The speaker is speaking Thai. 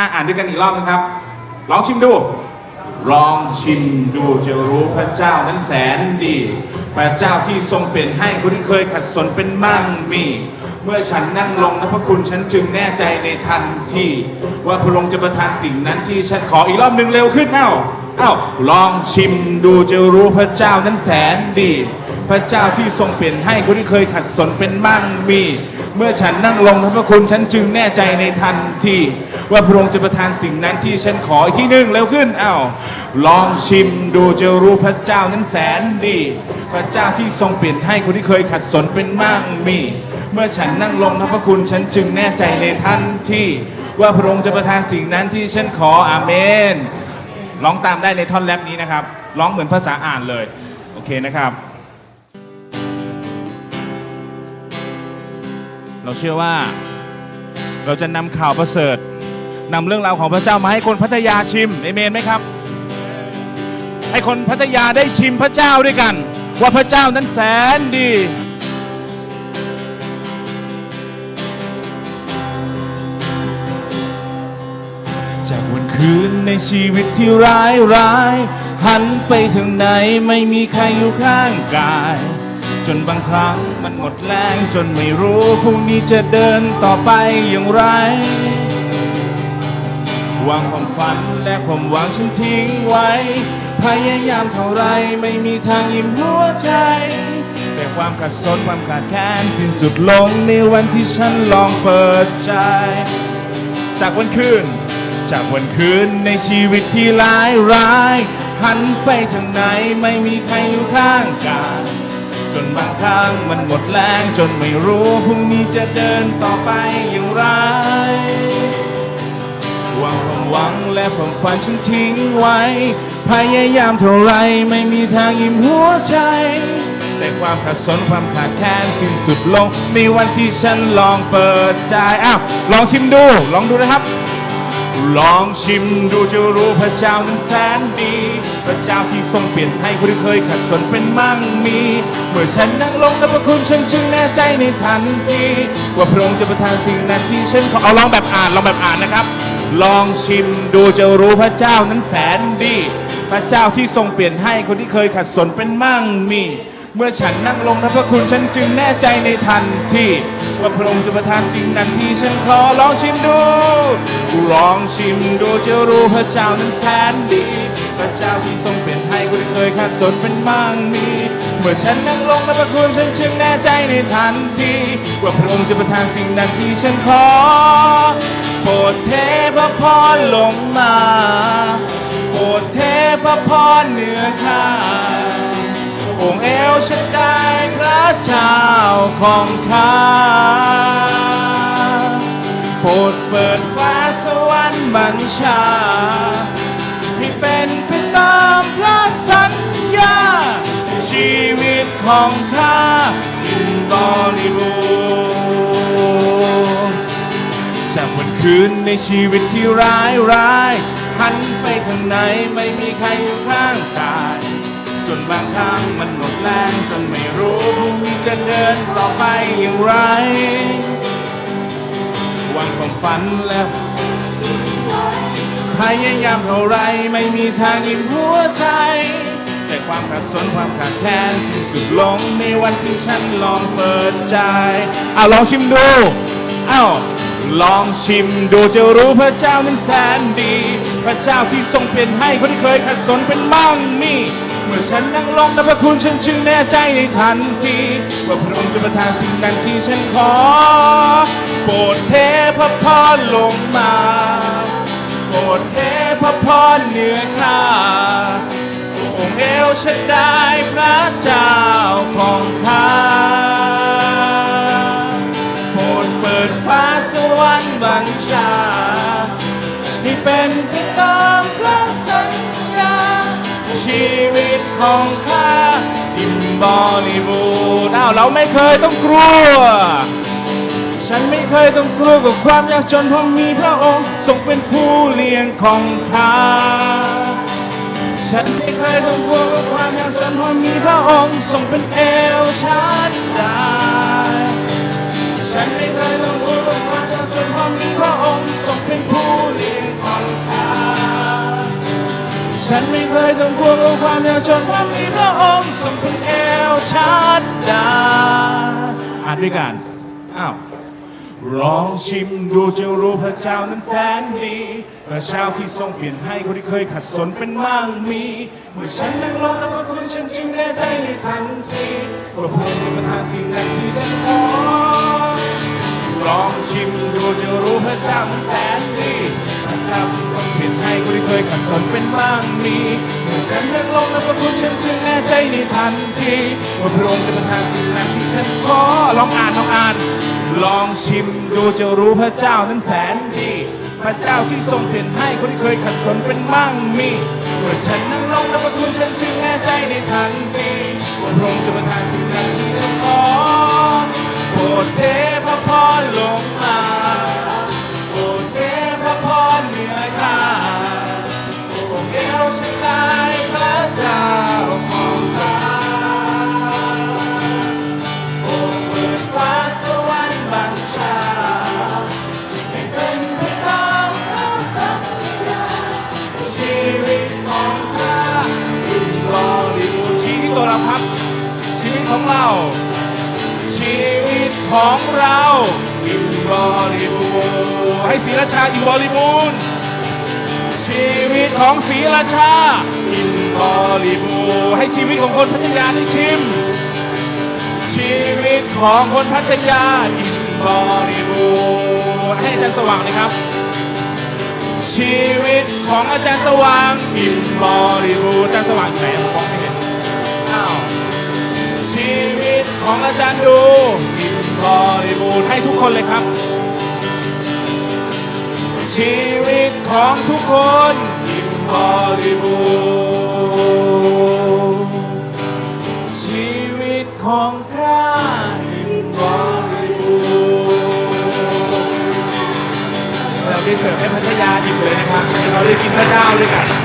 อะอ่านด้วยกันอีกรอบนะครับ ลองชิมดู ลองชิมดูจะรู้พระเจ้านั้นแสนดี พระเจ้าที่ทรงเปลี่ยนให้คนที่เคยขัดสนเป็นมั่งมี เมื่อฉันนั่งลงนะพระคุณฉันจึงแน่ใจในทันทีว่าพระองค์จะประทานสิ่งนั้นที่ฉันขออีกรอบหนึ่งเร็วขึ้นเอ้าเอ้าลองชิมดูจะรู้พระเจ้านั้นแสนดี พระเจ้าที่ทรงเปลี่ยนให้คนที่เคยขัดสนเป็นมั่งมี เมื่อฉันนั่งลงนะพระคุณฉันจึงแน่ใจในทันทีว่าพระองค์จะประทานสิ่งนั้นที่ฉันขออีกที่หนึ่งเร็วขึ้นเอ้าลองชิมดูจะรู้พระเจ้านั้นแสนดี พระเจ้าที่ทรงเปลี่ยนให้คนที่เคยขัดสนเป็นมั่งมี เมื่อฉันนั่งลงพระคุณฉันจึงแน่ใจในทันที่ว่าพระองค์จะประทานสิ่งนั้นที่ฉันขออาเมนร้องตามได้ในท่อนแรปนี้นะครับ ร้องเหมือนภาษาอ่านเลย โอเคนะครับ เราเชื่อว่า เราจะนำข่าวประเสริฐนำเรื่องราวของพระเจ้ามาให้คนพัทยาชิมเอเมนไหมครับ ให้คนพัทยาได้ชิมพระเจ้าด้วยกัน ว่าพระเจ้านั้นแสนดี คืนในชีวิตที่ร้ายร้ายหันไปทางไหนไม่มีใครอยู่ข้างกาย จนบางครั้งมันหมดแรงจนไม่รู้พรุ่งนี้จะเดินต่อไปอย่างไรวางความฝันและความหวังฉันทิ้งไว้ พยายามเท่าไรไม่มีทางยิ้มหัวใจ แต่ความขัดสนความขาดแคลนสิ้นสุดลงในวันที่ฉันลองเปิดใจ จากวันคืน จากวันคืนในชีวิตที่ร้ายร้ายหันไปทางไหนไม่มีใครอยู่ข้างกายจนบางครั้งมันหมดแรงจนไม่รู้พรุ่งนี้จะเดินต่อไปอย่างไรหวังความหวังและความฝันฉันทิ้งไว้ พยายามเท่าไรไม่มีทางยิ้มหัวใจ แต่ความขัดสนความขาดแคลนสิ้นสุดลงในวันที่ฉันลองเปิดใจอ้าวลองชิมดู ลองดูนะครับ ลองชิมดูจะรู้พระเจ้านั้นแสนดี พระเจ้าที่ทรงเปลี่ยนให้คนที่เคยขัดสนเป็นมั่งมี เมื่อฉันนั่งลงและพระคุณฉันจึงแน่ใจในทันทีว่าพระองค์จะประทานสิ่งนั้นที่ฉันขอเอาลองแบบอ่านลองแบบอ่านนะครับ ลองชิมดูจะรู้พระเจ้านั้นแสนดี พระเจ้าที่ทรงเปลี่ยนให้คนที่เคยขัดสนเป็นมั่งมี เมื่อฉันนั่งลงและพระคุณฉันจึงแน่ใจในทันทีว่าพระองค์จะประทานสิ่งนั้นที่ฉันขอลองชิมดูลองชิมดูจะรู้พระเจ้านั้นแสนดี พระเจ้าที่ทรงเปลี่ยนให้คนที่เคยขาดสนเป็นมั่งมีเมื่อฉันนั่งลงและพระคุณฉันจึงแน่ใจในทันทีว่าพระองค์จะประทานสิ่งนั้นที่ฉันขอโปรดเทพระพรลงมาโปรดเทพระพรเหนือข้า องค์เอลชันได้พระเจ้าของข้าโปรดเปิดฟ้าสวรรค์บัญชา ให้เป็นไปตามพระสัญญา ชีวิตของข้าอิ่มบริบูรณ์จากวันคืนในชีวิตที่ร้ายร้ายหันไปทางไหนไม่มีใครอยู่ข้างกาย จนบางครั้งมันหมดแรงจนไม่รู้พรุ่งนี้จะเดินต่อไปอย่างไร วังความฝันแล้วพยายามเท่าไรไม่มีทางยิ้มหัวใจ แต่ความขัดสนความขาดแคลนที่สุดลงในวันที่ฉันลองเปิดใจเอาลองชิมดูเอ้าลองชิมดูจะรู้พระเจ้านั้นแสนดี พระเจ้าที่ทรงเปลี่ยนให้คนที่เคยขัดสนเป็นมั่งมี เมื่อฉันนั่งลงและพระคุณฉันจึงแน่ใจในทันที ว่าพระองค์จะประทานสิ่งนั้นที่ฉันขอ โปรดเทพระพรลงมา โปรดเทพระพรเหนือข้าองค์เอลชันได้พระเจ้าของข้าโปรดเปิดฟ้าสวรรค์บัญชาให้เป็นพระสัญญา ชีวิตของข้าอิ่มบริบูรณ์อ้าวเราไม่เคยต้องกลัว ฉันไม่เคยต้องกลัวกับความยากจนเพราะมีพระองค์ทรงเป็นผู้เลี้ยงของข้าฉันไม่เคยต้องกลัวกับความยากจนเพราะมีพระองค์ทรงเป็นเอลชัดดาฉันไม่เคยต้องกลัวกับความยากจนเพราะมีพระองค์ทรงเป็น ต้องกลัวกับความยากจนความมีพระองค์ทรงเป็นเอลชัดดาอ่านด้วยกัน อ้าวลองชิมดูจะรู้พระเจ้านั้นแสนดีพระเจ้าที่ทรงเปลี่ยนให้คนที่เคยขัดสนเป็นมั่งมี เมื่อฉันนั่งลงแล้วพระคุณฉันจึงแน่ใจในทันทีว่าพระองค์เป็นประทานสิ่งนั้น วพระคุณฉันจึงแน่ใจในทันทีว่าพระองค์เป็นประทานสิ่งนั้นที่ฉันขอลองอ่านลองอ่าน ลองชิมดูจะรู้พระเจ้านั้นแสนดี พระเจ้าที่ทรงเปลี่ยนให้คนที่เคยขัดสนเป็นมั่งมีเมื่อฉันนั่งลงแล้วพระคุณฉันจึงแน่ใจในทันทีว่าพระองค์ เรา ชีวิตของเราอิ่มบริบูรณ์ให้ศรีราชาอิ่มบริบูรณ์ชีวิตของศรีราชาอิ่มบริบูรณ์ให้ชีวิตของคนพัทยาได้ชิม ชีวิตของคนพัทยาอิ่มบริบูรณ์ให้อาจารย์สว่างเลยครับ ชีวิตของอาจารย์สว่างอิ่มบริบูรณ์อาจารย์สว่างอยู่ไหนมองไม่เห็น ของอาจารย์ดูอิ่มบริบูรณ์ให้ทุกคนเลยครับ ชีวิตของทุกคนอิ่มบริบูรณ์ชีวิตของข้าอิ่มบริบูรณ์เราได้เสิร์ฟให้พัทยาอิ่มเลยนะครับเราได้กินพระเจ้าด้วยกัน